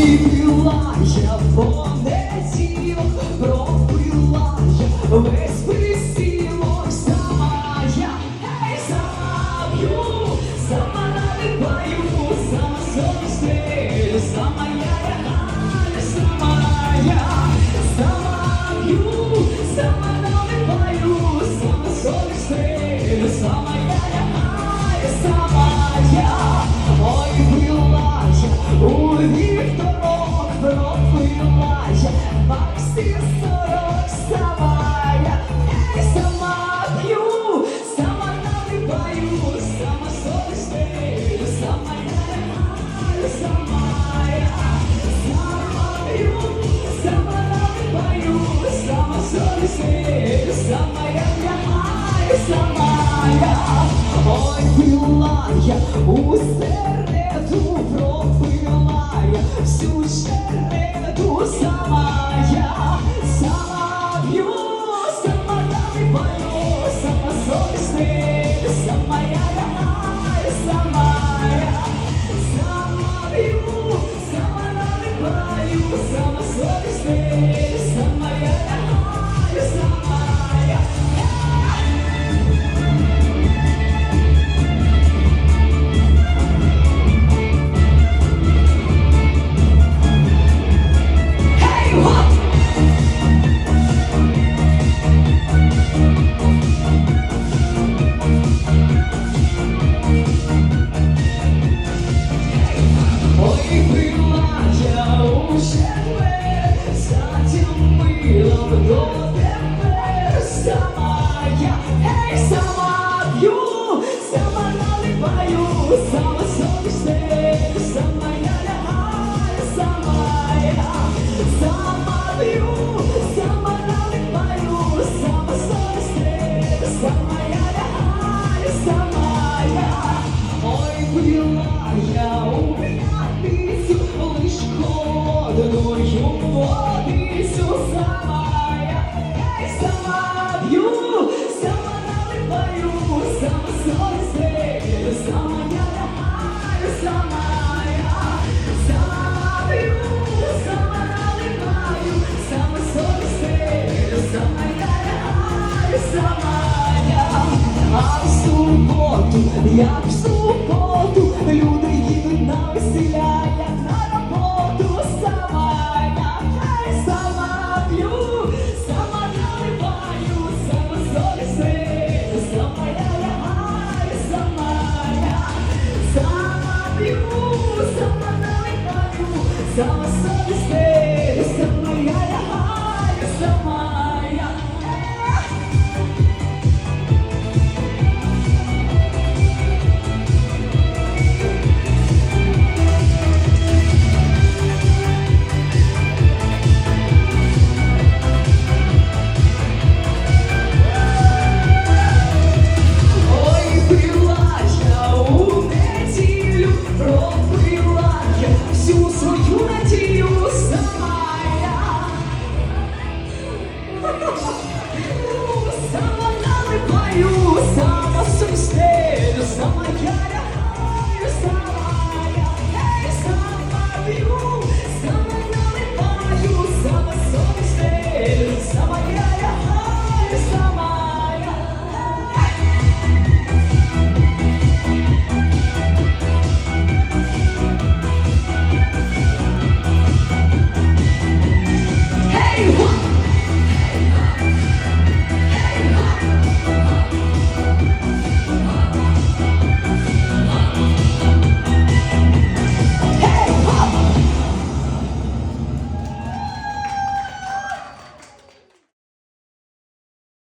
If you like, for me. Своїх дорог, дорогою має, Максі сорок сама я, ей, сама сама наливаю, сама солишнею, сама немаю, сама я, сама п'ю, сама наливаю, сама я немаю, сама я, ой, пила я усереду. Сама б'ю, сама надихаю, сама совісти. Сама я, ей сама як в суботу, люди їдуть на весіля, як на роботу, сама, я сама плю.